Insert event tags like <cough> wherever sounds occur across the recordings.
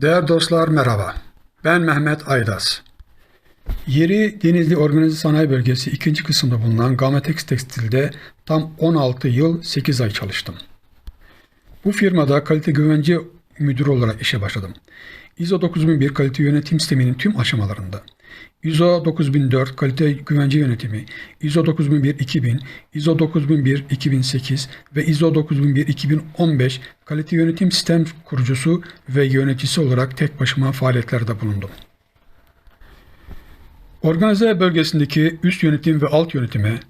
Değerli dostlar merhaba. Ben Mehmet Aydas. Yeri Denizli Organize Sanayi Bölgesi 2. kısımda bulunan Gametex Tekstil'de tam 16 yıl 8 ay çalıştım. Bu firmada kalite güvence müdürü olarak işe başladım. ISO 9001 kalite yönetim sisteminin tüm aşamalarında. ISO 9004 kalite güvence yönetimi, ISO 9001 2000, ISO 9001 2008 ve ISO 9001 2015 kalite yönetim sistem kurucusu ve yöneticisi olarak tek başıma faaliyetlerde bulundum. Organize bölgesindeki üst yönetim ve alt yönetime,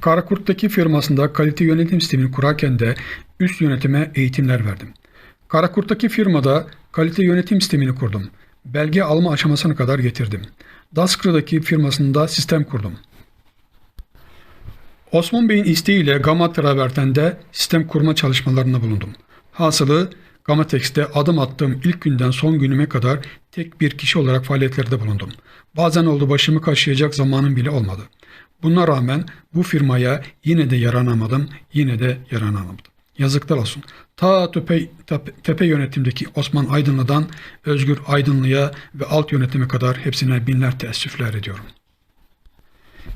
Karakurt'taki firmasında kalite yönetim sistemini kurarken de üst yönetime eğitimler verdim. Karakurt'taki firmada kalite yönetim sistemini kurdum. Belge alma aşamasına kadar getirdim. Daskra'daki firmasında sistem kurdum. Osman Bey'in isteğiyle Gamma Traverten'de sistem kurma çalışmalarında bulundum. Hasılı Gamatex'te adım attığım ilk günden son günüme kadar tek bir kişi olarak faaliyetlerde bulundum. Bazen oldu başımı kaşıyacak zamanım bile olmadı. Buna rağmen bu firmaya yine de yaranamadım, yine de yaranamadım. Yazıklar olsun. Ta tepe, tepe, yönetimdeki Osman Aydınlı'dan Özgür Aydınlı'ya ve alt yönetime kadar hepsine binler teessüfler ediyorum.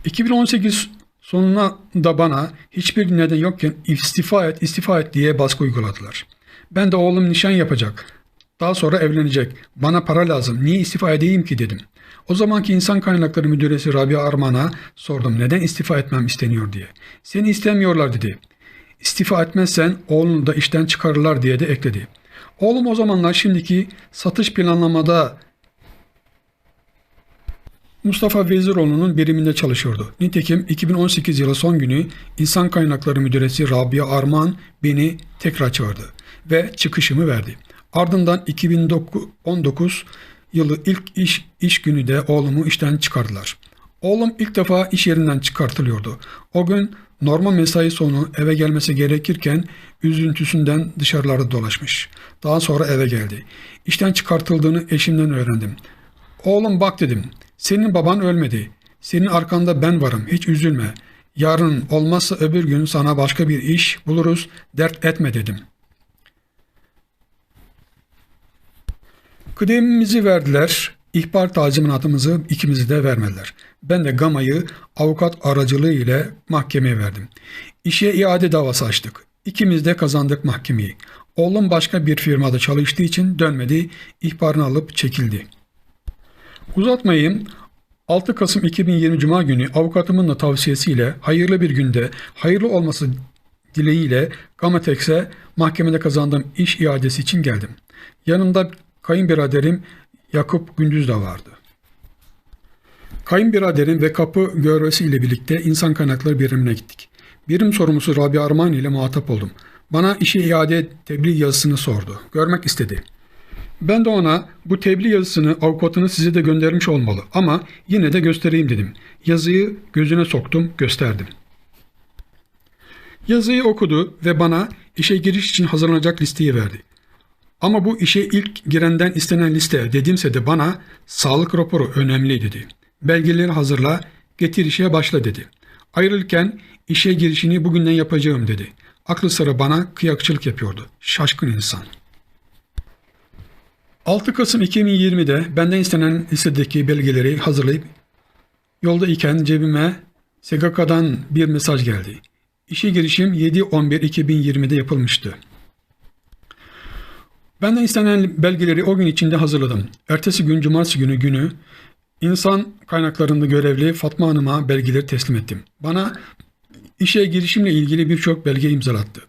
2018 sonuna da bana hiçbir neden yokken istifa et, istifa et diye baskı uyguladılar. Ben de oğlum nişan yapacak. Daha sonra evlenecek. Bana para lazım. Niye istifa edeyim ki dedim. O zamanki insan kaynakları müdüresi Rabia Arman'a sordum neden istifa etmem isteniyor diye. Seni istemiyorlar dedi. İstifa etmezsen oğlunu da işten çıkarırlar diye de ekledi. Oğlum o zamanlar şimdiki satış planlamada Mustafa Veziroğlu'nun biriminde çalışıyordu. Nitekim 2018 yılı son günü İnsan Kaynakları Müdüresi Rabia Arman beni tekrar çağırdı ve çıkışımı verdi. Ardından 2019 yılı ilk iş, iş günü de oğlumu işten çıkardılar. Oğlum ilk defa iş yerinden çıkartılıyordu. O gün normal mesai sonu eve gelmesi gerekirken üzüntüsünden dışarılarda dolaşmış. Daha sonra eve geldi. İşten çıkartıldığını eşimden öğrendim. Oğlum bak dedim. Senin baban ölmedi. Senin arkanda ben varım. Hiç üzülme. Yarın olmazsa öbür gün sana başka bir iş buluruz. Dert etme dedim. Kıdemimizi verdiler. İhbar tazminatımızı ikimizi de vermediler. Ben de Gama'yı avukat aracılığı ile mahkemeye verdim. İşe iade davası açtık. İkimiz de kazandık mahkemeyi. Oğlum başka bir firmada çalıştığı için dönmedi, ihbarını alıp çekildi. Uzatmayayım. 6 Kasım 2020 Cuma günü avukatımın da tavsiyesiyle hayırlı bir günde hayırlı olması dileğiyle Gamatex'e mahkemede kazandığım iş iadesi için geldim. Yanımda kayınbiraderim Yakup Gündüz de vardı. Kayınbiraderim ve kapı görevlisi ile birlikte insan kaynakları birimine gittik. Birim sorumlusu Rabia Arman ile muhatap oldum. Bana işe iade tebliğ yazısını sordu. Görmek istedi. Ben de ona bu tebliğ yazısını avukatını size de göndermiş olmalı ama yine de göstereyim dedim. Yazıyı gözüne soktum, gösterdim. Yazıyı okudu ve bana işe giriş için hazırlanacak listeyi verdi. Ama bu işe ilk girenden istenen liste dedimse de bana sağlık raporu önemli dedi. Belgeleri hazırla, getir işe başla dedi. Ayrılırken işe girişini bugünden yapacağım dedi. Aklı sıra bana kıyakçılık yapıyordu. Şaşkın insan. 6 Kasım 2020'de benden istenen listedeki belgeleri hazırlayıp yolda iken cebime SGK'dan bir mesaj geldi. İşe girişim 7-11-2020'de yapılmıştı. Benden istenen belgeleri o gün içinde hazırladım. Ertesi gün cumartesi günü günü insan kaynaklarında görevli Fatma Hanım'a belgeleri teslim ettim. Bana işe girişimle ilgili birçok belge imzalattı.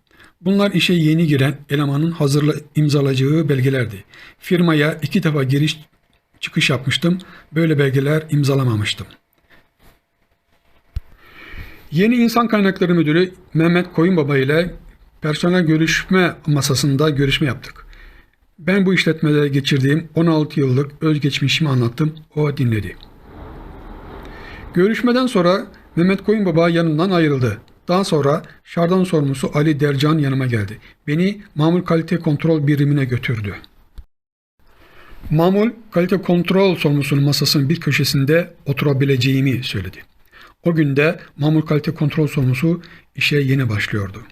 Bunlar işe yeni giren elemanın hazırla imzalayacağı belgelerdi. Firmaya iki defa giriş çıkış yapmıştım. Böyle belgeler imzalamamıştım. Yeni insan kaynakları müdürü Mehmet Koyunbaba ile personel görüşme masasında görüşme yaptık. Ben bu işletmede geçirdiğim 16 yıllık özgeçmişimi anlattım. O dinledi. Görüşmeden sonra Mehmet Koyunbaba yanımdan ayrıldı. Daha sonra şardan sorumlusu Ali Dercan yanıma geldi. Beni mamul kalite kontrol birimine götürdü. Mamul kalite kontrol sorumlusunun masasının bir köşesinde oturabileceğimi söyledi. O günde mamul kalite kontrol sorumlusu işe yeni başlıyordu.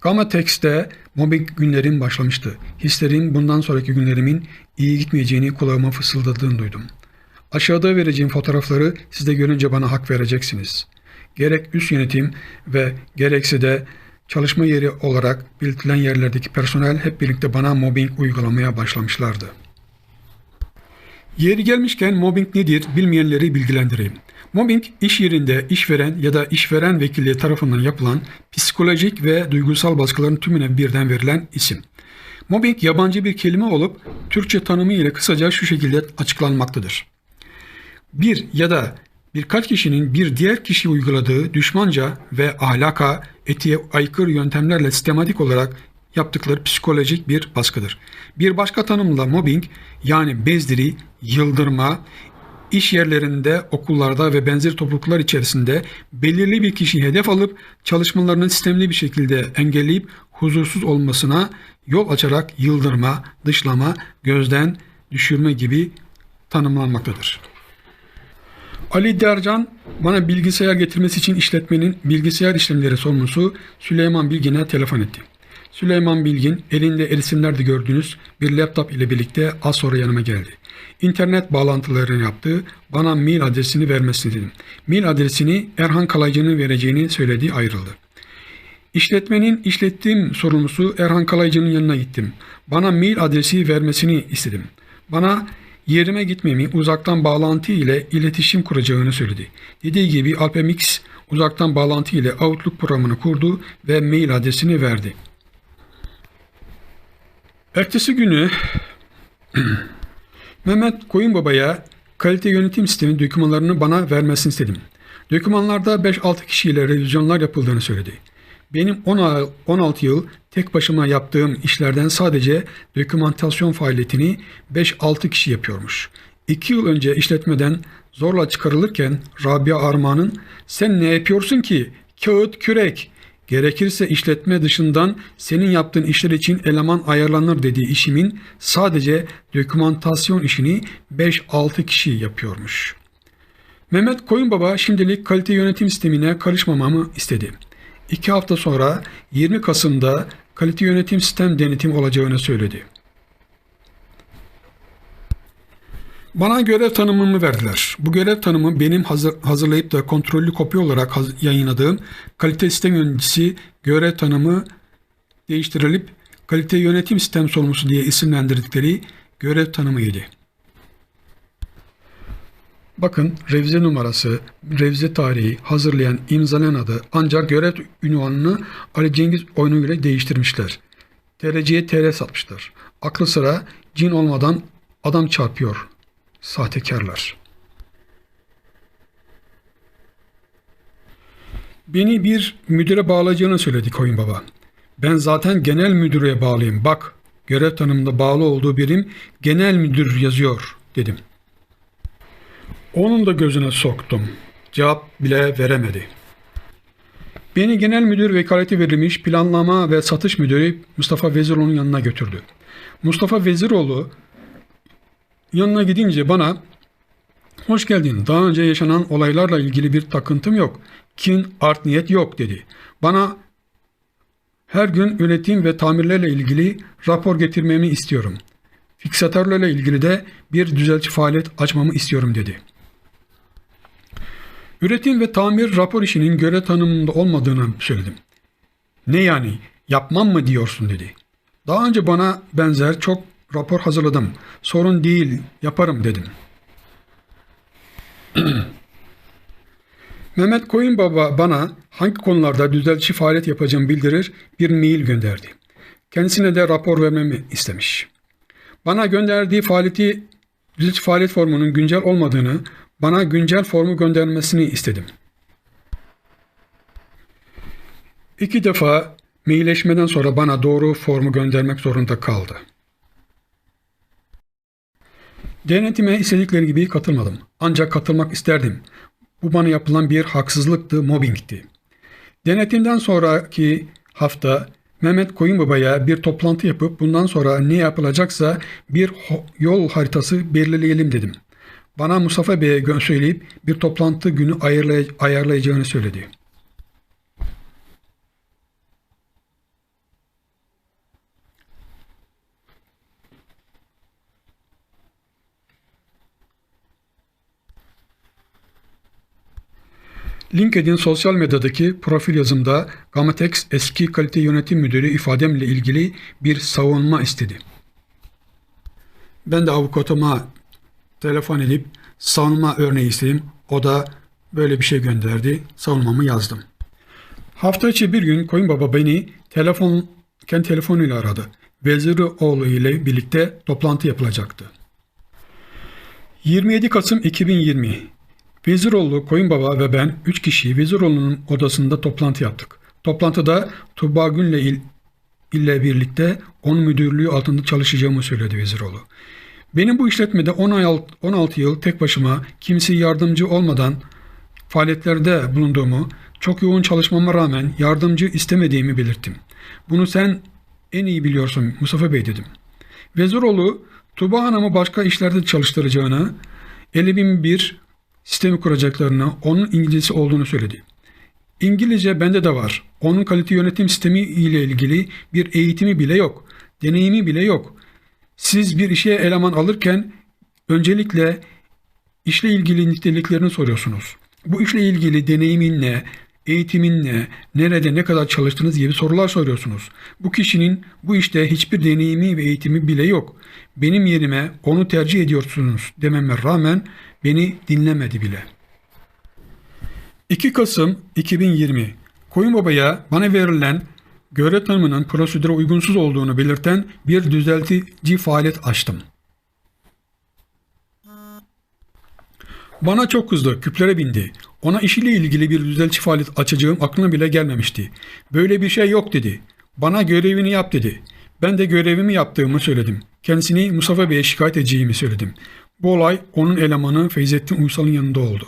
Gamma Text'te mobbing günlerim başlamıştı. Hislerim bundan sonraki günlerimin iyi gitmeyeceğini kulağıma fısıldadığını duydum. Aşağıda vereceğim fotoğrafları siz de görünce bana hak vereceksiniz. Gerek üst yönetim ve gerekse de çalışma yeri olarak belirtilen yerlerdeki personel hep birlikte bana mobbing uygulamaya başlamışlardı. Yeri gelmişken mobbing nedir bilmeyenleri bilgilendireyim. Mobbing iş yerinde işveren ya da işveren vekilliği tarafından yapılan psikolojik ve duygusal baskıların tümüne birden verilen isim. Mobbing yabancı bir kelime olup Türkçe tanımı ile kısaca şu şekilde açıklanmaktadır. Bir ya da birkaç kişinin bir diğer kişiye uyguladığı düşmanca ve ahlaka, etiğe aykırı yöntemlerle sistematik olarak yaptıkları psikolojik bir baskıdır. Bir başka tanımla mobbing yani bezdiri, yıldırma, iş yerlerinde, okullarda ve benzer topluluklar içerisinde belirli bir kişiyi hedef alıp çalışmalarını sistemli bir şekilde engelleyip huzursuz olmasına yol açarak yıldırma, dışlama, gözden düşürme gibi tanımlanmaktadır. Ali Dercan bana bilgisayar getirmesi için işletmenin bilgisayar işlemleri sorumlusu Süleyman Bilgin'e telefon etti. Süleyman Bilgin elinde resimlerde gördüğünüz bir laptop ile birlikte az sonra yanıma geldi. İnternet bağlantılarını yaptı, bana mail adresini vermesini dedim. Mail adresini Erhan Kalaycı'nın vereceğini söyledi ayrıldı. İşletmenin işlettiğim sorumlusu Erhan Kalaycı'nın yanına gittim. Bana mail adresi vermesini istedim. Bana yerime gitmemi uzaktan bağlantı ile iletişim kuracağını söyledi. Dediği gibi Alpemix uzaktan bağlantı ile Outlook programını kurdu ve mail adresini verdi. Ertesi günü <clears throat> Mehmet Koyunbaba'ya kalite yönetim sistemi dokümanlarını bana vermesini istedim. Dokümanlarda 5-6 kişiyle revizyonlar yapıldığını söyledi. Benim 16 yıl tek başıma yaptığım işlerden sadece dokümantasyon faaliyetini 5-6 kişi yapıyormuş. 2 yıl önce işletmeden zorla çıkarılırken Rabia Armağan'ın sen ne yapıyorsun ki? Kağıt kürek. Gerekirse işletme dışından senin yaptığın işler için eleman ayarlanır dediği işimin sadece dokümantasyon işini 5-6 kişi yapıyormuş. Mehmet Koyunbaba şimdilik kalite yönetim sistemine karışmamamı istedi. İki hafta sonra 20 Kasım'da kalite yönetim sistem denetim olacağını söyledi. Bana görev tanımımı verdiler. Bu görev tanımı benim hazır, hazırlayıp da kontrollü kopya olarak haz, yayınladığım kalite sistem yöneticisi görev tanımı değiştirilip kalite yönetim sistem sorumlusu diye isimlendirdikleri görev tanımıydı. Bakın revize numarası, revize tarihi, hazırlayan, imzalayan adı ancak görev ünvanını Ali Cengiz oyunu ile değiştirmişler. TRC'ye TR satmışlar. Aklı sıra cin olmadan adam çarpıyor. Sahtekarlar. Beni bir müdüre bağlayacağını söyledi koyun baba. Ben zaten genel müdüre bağlıyım. Bak görev tanımında bağlı olduğu birim genel müdür yazıyor dedim. Onun da gözüne soktum. Cevap bile veremedi. Beni genel müdür vekaleti verilmiş planlama ve satış müdürü Mustafa Veziroğlu'nun yanına götürdü. Mustafa Veziroğlu yanına gidince bana hoş geldin daha önce yaşanan olaylarla ilgili bir takıntım yok. Kin, art niyet yok dedi. Bana her gün üretim ve tamirlerle ilgili rapor getirmemi istiyorum. Fiksatörlerle ilgili de bir düzeltici faaliyet açmamı istiyorum dedi.'' Üretim ve tamir rapor işinin görev tanımında olmadığını söyledim. Ne yani yapmam mı diyorsun dedi. Daha önce bana benzer çok rapor hazırladım. Sorun değil yaparım dedim. <clears throat> Mehmet Koyunbaba bana hangi konularda düzeltici faaliyet yapacağımı bildirir bir mail gönderdi. Kendisine de rapor vermemi istemiş. Bana gönderdiği faaliyeti düzeltici faaliyet formunun güncel olmadığını, bana güncel formu göndermesini istedim. İki defa mailleşmeden sonra bana doğru formu göndermek zorunda kaldı. Denetime istedikleri gibi katılmadım. Ancak katılmak isterdim. Bu bana yapılan bir haksızlıktı, mobbingti. Denetimden sonraki hafta Mehmet Koyunbaba'ya bir toplantı yapıp bundan sonra ne yapılacaksa bir yol haritası belirleyelim dedim.'' Bana Mustafa Bey'e söyleyip bir toplantı günü ayarlay ayarlayacağını söyledi. LinkedIn sosyal medyadaki profil yazımda Gamatex eski kalite yönetim müdürü ifademle ilgili bir savunma istedi. Ben de avukatıma telefon edip savunma örneği istedim. O da böyle bir şey gönderdi. Savunmamı yazdım. Hafta içi bir gün Koyunbaba beni telefon, kendi telefonuyla aradı. Veziroğlu ile birlikte toplantı yapılacaktı. 27 Kasım 2020 Veziroğlu, Koyunbaba ve ben 3 kişi Veziroğlu'nun odasında toplantı yaptık. Toplantıda Tuğba Gün'le il, ile birlikte onun müdürlüğü altında çalışacağımı söyledi Veziroğlu. Benim bu işletmede 16, 16 yıl tek başıma kimseye yardımcı olmadan faaliyetlerde bulunduğumu, çok yoğun çalışmama rağmen yardımcı istemediğimi belirttim. Bunu sen en iyi biliyorsun Mustafa Bey dedim. Veziroğlu Tuba Hanım'ı başka işlerde çalıştıracağını, 50.001 sistemi kuracaklarını, onun İngilizcesi olduğunu söyledi. İngilizce bende de var. Onun kalite yönetim sistemi ile ilgili bir eğitimi bile yok. Deneyimi bile yok. Siz bir işe eleman alırken öncelikle işle ilgili niteliklerini soruyorsunuz. Bu işle ilgili deneyimin ne, eğitimin ne, nerede ne kadar çalıştınız gibi sorular soruyorsunuz. Bu kişinin bu işte hiçbir deneyimi ve eğitimi bile yok. Benim yerime onu tercih ediyorsunuz dememe rağmen beni dinlemedi bile. 2 Kasım 2020 Koyunbaba'ya bana verilen görev tanımının prosedüre uygunsuz olduğunu belirten bir düzeltici faaliyet açtım. Bana çok kızdı, küplere bindi. Ona işiyle ilgili bir düzeltici faaliyet açacağım aklına bile gelmemişti. Böyle bir şey yok dedi. Bana görevini yap dedi. Ben de görevimi yaptığımı söyledim. Kendisini Mustafa Bey'e şikayet edeceğimi söyledim. Bu olay onun elemanı Feyzettin Uysal'ın yanında oldu.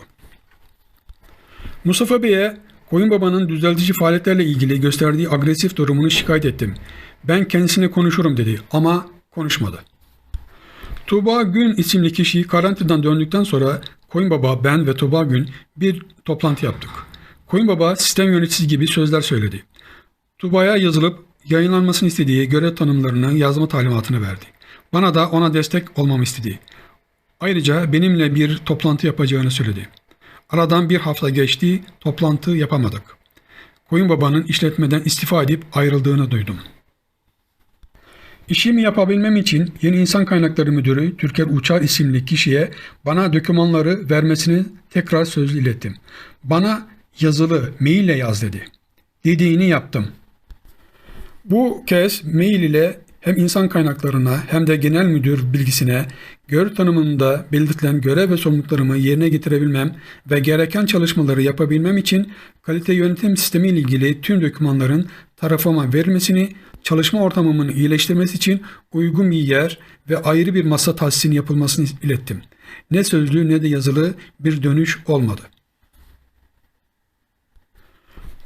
Mustafa Bey'e Koyunbaba'nın düzeltici faaliyetlerle ilgili gösterdiği agresif durumunu şikayet ettim. Ben kendisine konuşurum dedi ama konuşmadı. Tuğba Gün isimli kişi karantinadan döndükten sonra Koyunbaba, ben ve Tuğba Gün bir toplantı yaptık. Koyunbaba sistem yöneticisi gibi sözler söyledi. Tuğba'ya yazılıp yayınlanmasını istediği görev tanımlarını yazma talimatını verdi. Bana da ona destek olmamı istedi. Ayrıca benimle bir toplantı yapacağını söyledi. Aradan bir hafta geçti, toplantı yapamadık. Koyunbaba'nın işletmeden istifa edip ayrıldığını duydum. İşimi yapabilmem için Yeni İnsan Kaynakları Müdürü Türker Uçar isimli kişiye bana dokümanları vermesini tekrar sözlü ilettim. Bana yazılı, maille yaz dedi. Dediğini yaptım. Bu kez mail ile hem insan kaynaklarına hem de genel müdür bilgisine görev tanımında belirtilen görev ve sorumluluklarımı yerine getirebilmem ve gereken çalışmaları yapabilmem için kalite yönetim sistemi ile ilgili tüm dokümanların tarafıma verilmesini, çalışma ortamımın iyileştirmesi için uygun bir yer ve ayrı bir masa tahsisinin yapılmasını ilettim. Ne sözlü ne de yazılı bir dönüş olmadı.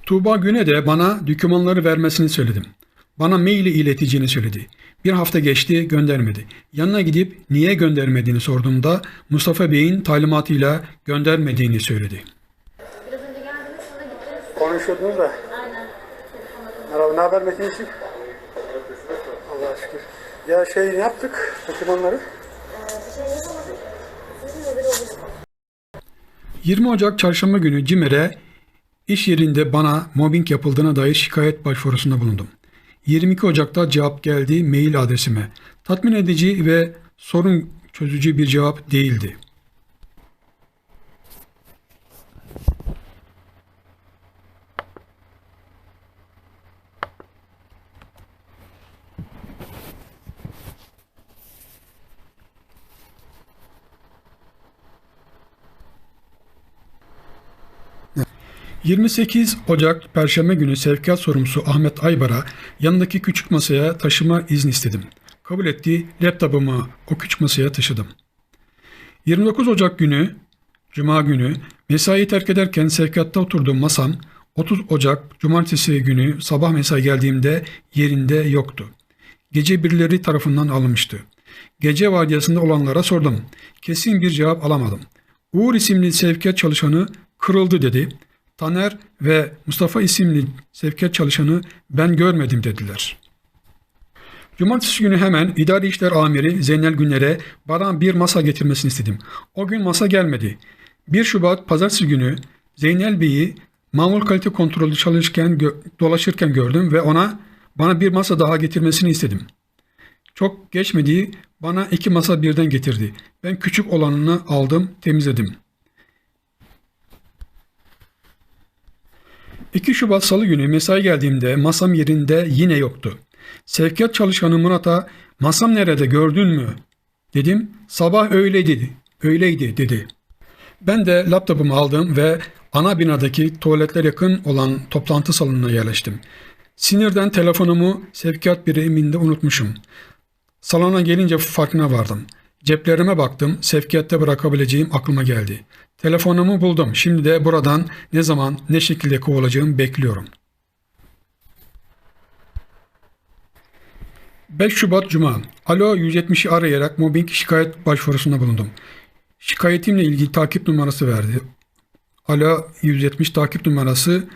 Tuğba Güne de bana dokümanları vermesini söyledim. Bana maili ileteceğini söyledi. Bir hafta geçti göndermedi. Yanına gidip niye göndermediğini sorduğumda Mustafa Bey'in talimatıyla göndermediğini söyledi. Biraz önce geldiniz sonra gittiniz. Konuşuyordunuz da. Aynen. Merhaba, ne haber Metin'ciğim? Allah'a şükür. Ya şey ne yaptık dokümanları? Bir şey yapamadık. Sizin haberi olur. 20 Ocak çarşamba günü CİMER'e iş yerinde bana mobbing yapıldığına dair şikayet başvurusunda bulundum. 22 Ocak'ta cevap geldi mail adresime. Tatmin edici ve sorun çözücü bir cevap değildi. 28 Ocak Perşembe günü sevkiyat sorumlusu Ahmet Aybar'a yanındaki küçük masaya taşıma izni istedim. Kabul etti, laptopumu o küçük masaya taşıdım. 29 Ocak günü, Cuma günü mesai terk ederken sevkiyatta oturduğum masam 30 Ocak Cumartesi günü sabah mesai geldiğimde yerinde yoktu. Gece birileri tarafından alınmıştı. Gece vardiyasında olanlara sordum. Kesin bir cevap alamadım. Uğur isimli sevkiyat çalışanı kırıldı dedi. Taner ve Mustafa isimli sevkiyat çalışanı ben görmedim dediler. Cumartesi günü hemen idari işler amiri Zeynel Günler'e bana bir masa getirmesini istedim. O gün masa gelmedi. 1 Şubat pazartesi günü Zeynel Bey'i mamul kalite kontrolü çalışırken gö- dolaşırken gördüm ve ona bana bir masa daha getirmesini istedim. Çok geçmedi bana iki masa birden getirdi. Ben küçük olanını aldım temizledim. 2 Şubat Salı günü mesai geldiğimde masam yerinde yine yoktu. Sevkiyat çalışanı Murat'a masam nerede gördün mü? Dedim sabah öyleydi, öyleydi dedi. Ben de laptopumu aldım ve ana binadaki tuvaletler yakın olan toplantı salonuna yerleştim. Sinirden telefonumu sevkiyat biriminde unutmuşum. Salona gelince farkına vardım. Ceplerime baktım, sevkiyatta bırakabileceğim aklıma geldi. Telefonumu buldum. Şimdi de buradan ne zaman, ne şekilde kovulacağımı bekliyorum. 5 Şubat Cuma. Alo 170'i arayarak mobbing şikayet başvurusunda bulundum. Şikayetimle ilgili takip numarası verdi. Alo 170 takip numarası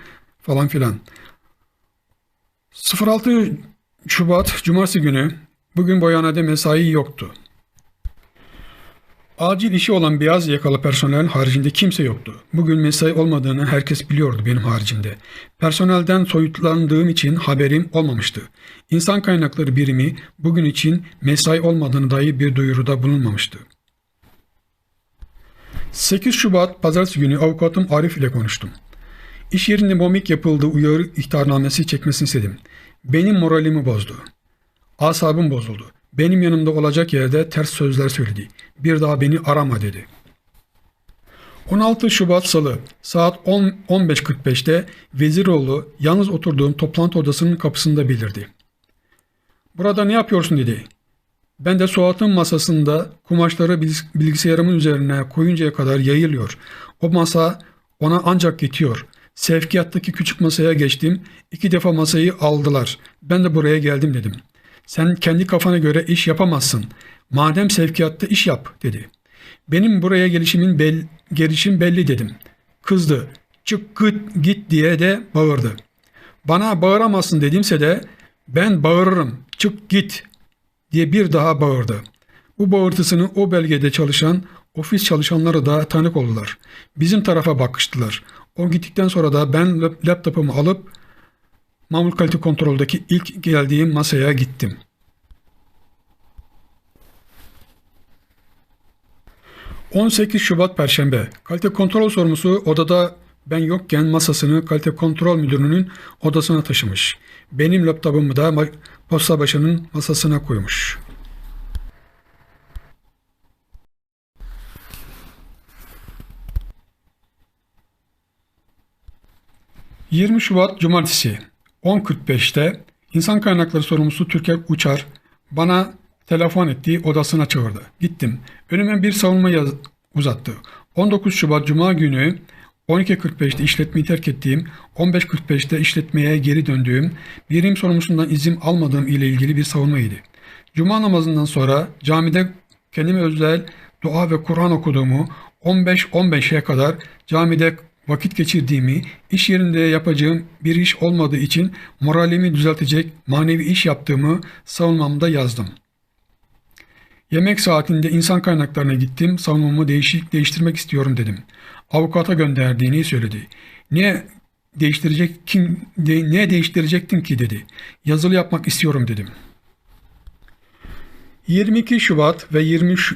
falan filan. 06 Şubat Cumartesi günü bugün boyanede mesai yoktu. Acil işi olan beyaz yakalı personel haricinde kimse yoktu. Bugün mesai olmadığını herkes biliyordu benim haricimde. Personelden soyutlandığım için haberim olmamıştı. İnsan kaynakları birimi bugün için mesai olmadığını dair bir duyuruda bulunmamıştı. 8 Şubat Pazartesi günü avukatım Arif ile konuştum. İş yerinde momik yapıldığı uyarı ihtarnamesi çekmesini istedim. Benim moralimi bozdu. Asabım bozuldu. Benim yanımda olacak yerde ters sözler söyledi. Bir daha beni arama dedi. 16 Şubat Salı saat 10 15.45'te Veziroğlu yalnız oturduğum toplantı odasının kapısında belirdi. Burada ne yapıyorsun dedi. Ben de Suat'ın masasında kumaşları bilgis- bilgisayarımın üzerine koyuncaya kadar yayılıyor. O masa ona ancak yetiyor. Sevkiyattaki küçük masaya geçtim. İki defa masayı aldılar. Ben de buraya geldim dedim. Sen kendi kafana göre iş yapamazsın. Madem sevkiyatta iş yap dedi. Benim buraya gelişimin bel, gelişim belli dedim. Kızdı. Çık git, git diye de bağırdı. Bana bağıramazsın dedimse de ben bağırırım. Çık git diye bir daha bağırdı. Bu bağırtısını o belgede çalışan ofis çalışanları da tanık oldular. Bizim tarafa bakıştılar. O gittikten sonra da ben lap- laptopumu alıp mamul kalite kontroldeki ilk geldiğim masaya gittim. ...18 Şubat Perşembe... ...kalite kontrol sorumlusu odada ben yokken masasını kalite kontrol müdürünün odasına taşımış. Benim laptopumu da posta başının masasına koymuş. ...20 Şubat Cumartesi... ...10.45'te... ...insan kaynakları sorumlusu Türker Uçar... ...bana telefon etti odasına çağırdı. Gittim. Önüme bir savunma yaz- uzattı. 19 Şubat Cuma günü 12.45'te işletmeyi terk ettiğim, 15.45'te işletmeye geri döndüğüm, birim sorumlusundan izin almadığım ile ilgili bir savunmaydı. Cuma namazından sonra camide kendime özel dua ve Kur'an okuduğumu, 15-15'e kadar camide vakit geçirdiğimi, iş yerinde yapacağım bir iş olmadığı için moralimi düzeltecek manevi iş yaptığımı savunmamda yazdım. Yemek saatinde insan kaynaklarına gittim, savunmamı değişik değiştirmek istiyorum dedim. Avukata gönderdiğini söyledi. Niye değiştirecek kim de, ne değiştirecektin ki dedi. Yazılı yapmak istiyorum dedim. 22 Şubat ve 23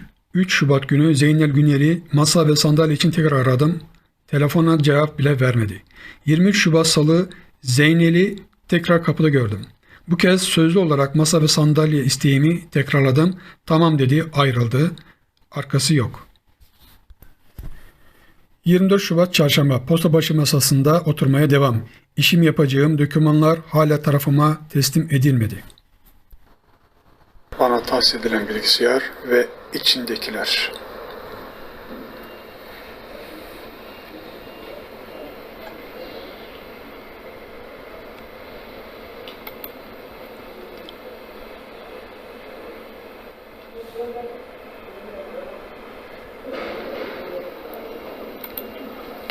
Şubat günü Zeynel Güner'i masa ve sandalye için tekrar aradım. Telefona cevap bile vermedi. 23 Şubat Salı Zeynel'i tekrar kapıda gördüm. Bu kez sözlü olarak masa ve sandalye isteğimi tekrarladım. Tamam dedi ayrıldı. Arkası yok. 24 Şubat Çarşamba posta başı masasında oturmaya devam. İşim yapacağım dokümanlar hala tarafıma teslim edilmedi. Bana tahsis edilen bilgisayar ve içindekiler.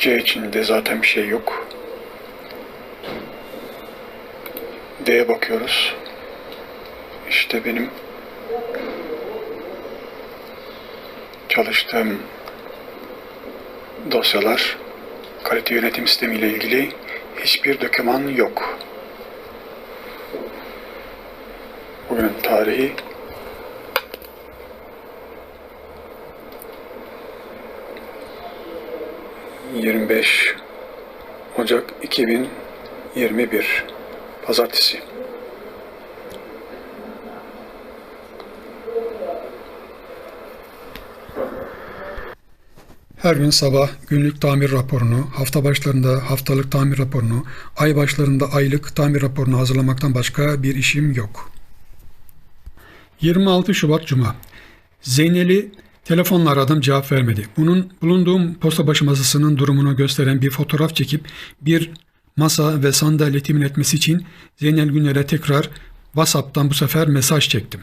C içinde zaten bir şey yok. D'ye bakıyoruz. İşte benim çalıştığım dosyalar kalite yönetim sistemi ile ilgili hiçbir doküman yok. Bugünün tarihi 25 Ocak 2021 Pazartesi. Her gün sabah günlük tamir raporunu, hafta başlarında haftalık tamir raporunu, ay başlarında aylık tamir raporunu hazırlamaktan başka bir işim yok. 26 Şubat Cuma. Zeynel'i telefonla aradım cevap vermedi. Bunun bulunduğum posta başı masasının durumunu gösteren bir fotoğraf çekip bir masa ve sandalye temin etmesi için Zeynel Güner'e tekrar WhatsApp'tan bu sefer mesaj çektim.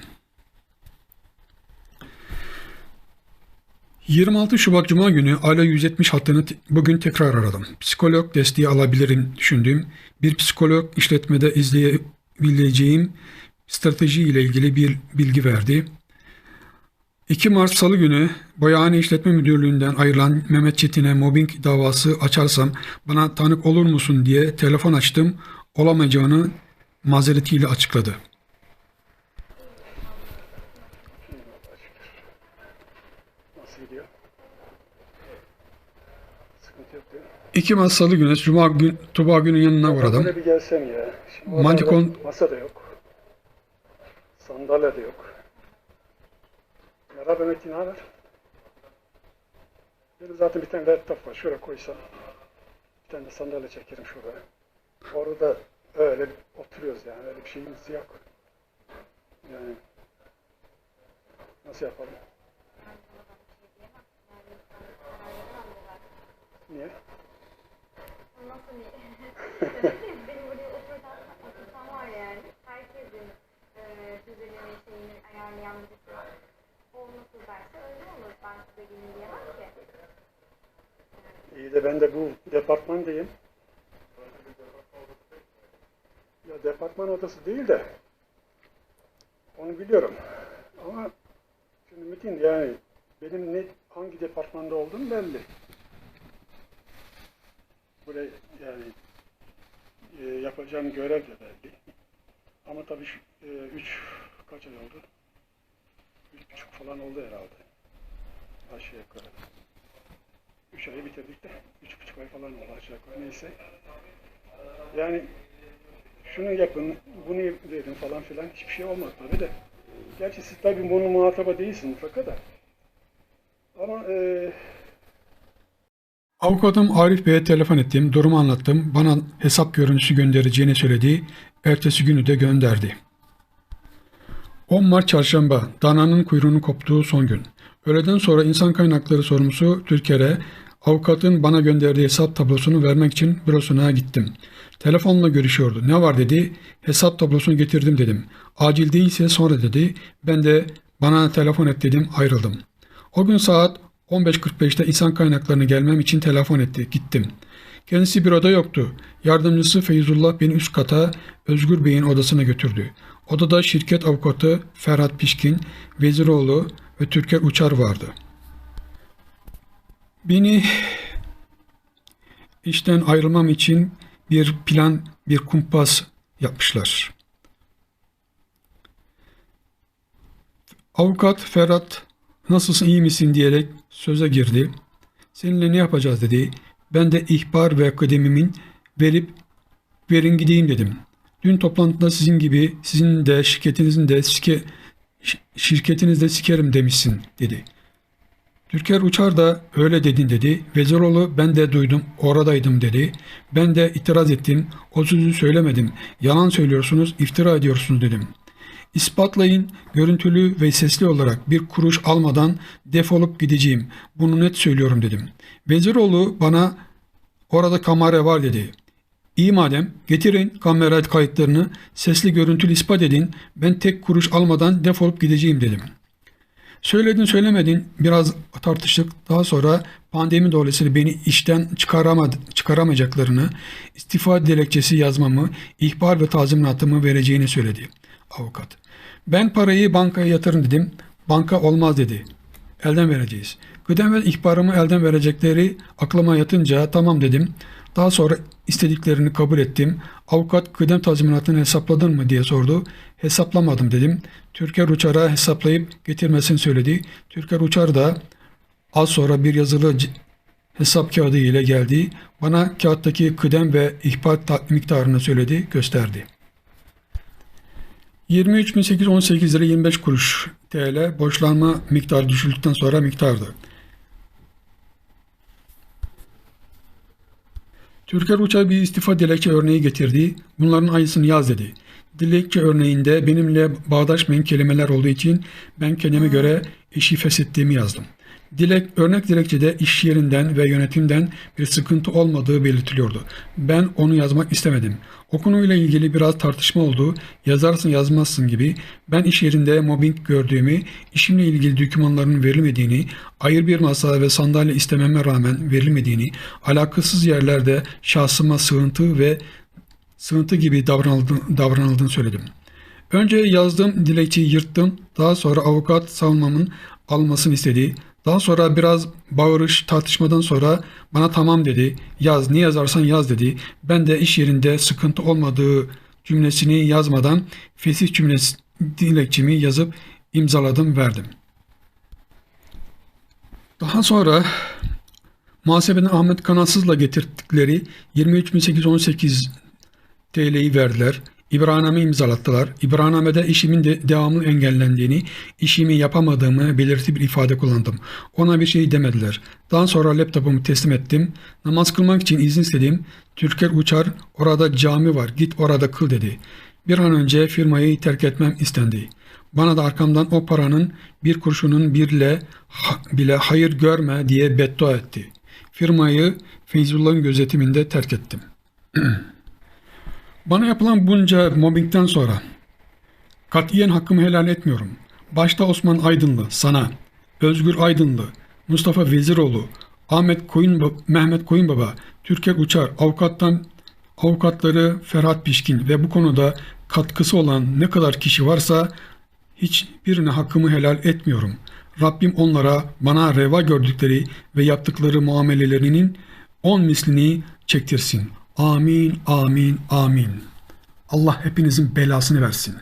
26 Şubat Cuma günü Ala 170 hattını bugün tekrar aradım. Psikolog desteği alabilirim düşündüğüm bir psikolog işletmede izleyebileceğim strateji ile ilgili bir bilgi verdi. 2 Mart Salı günü Boyahane İşletme Müdürlüğü'nden ayrılan Mehmet Çetin'e mobbing davası açarsam bana tanık olur musun diye telefon açtım. Olamayacağını mazeretiyle açıkladı. 2 Mart Salı günü Cuma gün Tuba günün yanına uğradım. Bir gelsen ya. Şimdi Mantikon- Masa da yok. Sandalye de yok. Merhaba Metin haber? Benim zaten bir tane laptop var. Şuraya koysam. Bir tane de sandalye çekerim şuraya. Orada öyle oturuyoruz yani. Öyle bir şeyimiz yok. Yani nasıl yapalım? Niye? Nasıl <laughs> <laughs> iyi? Benim buraya oturtan, oturtan var yani. Herkesin e, düzenini, şeyini ayarlayan birisi var. O nasıl derse öyle olur. Ben size gelin diyemem ki. İyi de ben de bu departmandayım. Ya departman odası değil de onu biliyorum. Ama şimdi Metin yani benim ne hangi departmanda olduğum belli. Buraya yani e, yapacağım görev de belli. Ama tabii e, üç kaç ay oldu? Üç buçuk falan oldu herhalde. Aşağı yukarı. Üç ayı bitirdik de üç buçuk ay falan oldu aşağı yukarı neyse. Yani şunu yapın, bunu verin falan filan hiçbir şey olmadı tabii de. Gerçi siz tabii bunun muhataba değilsiniz mutlaka da. Ama e, Avukatım Arif Bey'e telefon ettim, durumu anlattım. Bana hesap görüntüsü göndereceğini söyledi. Ertesi günü de gönderdi. 10 Mart Çarşamba, dananın kuyruğunu koptuğu son gün. Öğleden sonra insan kaynakları sorumlusu Türker'e avukatın bana gönderdiği hesap tablosunu vermek için bürosuna gittim. Telefonla görüşüyordu. Ne var dedi. Hesap tablosunu getirdim dedim. Acil değilse sonra dedi. Ben de bana telefon et dedim ayrıldım. O gün saat 15.45'te insan kaynaklarına gelmem için telefon etti. Gittim. Kendisi büroda yoktu. Yardımcısı Feyzullah beni üst kata Özgür Bey'in odasına götürdü. Odada şirket avukatı Ferhat Pişkin, Veziroğlu ve Türker Uçar vardı. Beni işten ayrılmam için bir plan, bir kumpas yapmışlar. Avukat Ferhat nasılsın iyi misin diyerek söze girdi. Seninle ne yapacağız dedi. Ben de ihbar ve kıdemimin verip verin gideyim dedim. Dün toplantıda sizin gibi sizin de şirketinizin de sike, şi- şirketinizde sikerim demişsin dedi. Türker Uçar da öyle dedin dedi. Veziroğlu ben de duydum oradaydım dedi. Ben de itiraz ettim. O sözü söylemedim. Yalan söylüyorsunuz iftira ediyorsunuz dedim. İspatlayın görüntülü ve sesli olarak bir kuruş almadan defolup gideceğim. Bunu net söylüyorum dedim. Veziroğlu bana orada kamera var dedi. İyi madem getirin kamera kayıtlarını sesli görüntülü ispat edin. Ben tek kuruş almadan defolup gideceğim dedim. Söyledin söylemedin biraz tartıştık. Daha sonra pandemi dolayısıyla beni işten çıkaramadı, çıkaramayacaklarını, istifa dilekçesi yazmamı, ihbar ve tazminatımı vereceğini söyledi avukat. Ben parayı bankaya yatırın dedim. Banka olmaz dedi. elden vereceğiz. Kıdem ve ihbarımı elden verecekleri aklıma yatınca tamam dedim. Daha sonra istediklerini kabul ettim. Avukat kıdem tazminatını hesapladın mı diye sordu. Hesaplamadım dedim. Türker Uçar'a hesaplayıp getirmesini söyledi. Türker Uçar da az sonra bir yazılı hesap kağıdı ile geldi. Bana kağıttaki kıdem ve ihbar ta- miktarını söyledi, gösterdi. 23.818 lira 25 kuruş TL borçlanma miktarı düşüldükten sonra miktardı. Türker Uçar bir istifa dilekçe örneği getirdi. Bunların aynısını yaz dedi. Dilekçe örneğinde benimle bağdaşmayan kelimeler olduğu için ben kendime göre işi feshettiğimi yazdım. Dilek, örnek dilekçede iş yerinden ve yönetimden bir sıkıntı olmadığı belirtiliyordu. Ben onu yazmak istemedim. O konuyla ilgili biraz tartışma oldu. Yazarsın yazmazsın gibi. Ben iş yerinde mobbing gördüğümü, işimle ilgili dokümanların verilmediğini, ayrı bir masa ve sandalye istememe rağmen verilmediğini, alakasız yerlerde şahsıma sığıntı ve sığıntı gibi davranıldı- davranıldığını söyledim. Önce yazdığım dilekçeyi yırttım. Daha sonra avukat savunmamın almasını istedi. Daha sonra biraz bağırış tartışmadan sonra bana tamam dedi. Yaz ne yazarsan yaz dedi. Ben de iş yerinde sıkıntı olmadığı cümlesini yazmadan fesih cümlesi dilekçemi yazıp imzaladım verdim. Daha sonra muhasebeden Ahmet Kanatsız'la getirdikleri 23.818 TL'yi verdiler. İbrahimname imzalattılar. İbrahimnamede işimin de devamlı engellendiğini, işimi yapamadığımı belirti bir ifade kullandım. Ona bir şey demediler. Daha sonra laptopumu teslim ettim. Namaz kılmak için izin istedim. Türker Uçar, orada cami var, git orada kıl dedi. Bir an önce firmayı terk etmem istendi. Bana da arkamdan o paranın bir kurşunun birle bile hayır görme diye beddua etti. Firmayı Feyzullah'ın gözetiminde terk ettim. <clears throat> Bana yapılan bunca mobbingden sonra katiyen hakkımı helal etmiyorum. Başta Osman Aydınlı, sana, Özgür Aydınlı, Mustafa Veziroğlu, Ahmet Koyun, Mehmet Koyunbaba, Türker Uçar, avukattan avukatları Ferhat Pişkin ve bu konuda katkısı olan ne kadar kişi varsa hiçbirine hakkımı helal etmiyorum. Rabbim onlara bana reva gördükleri ve yaptıkları muamelelerinin on mislini çektirsin. Amin, amin, amin. Allah hepinizin belasını versin.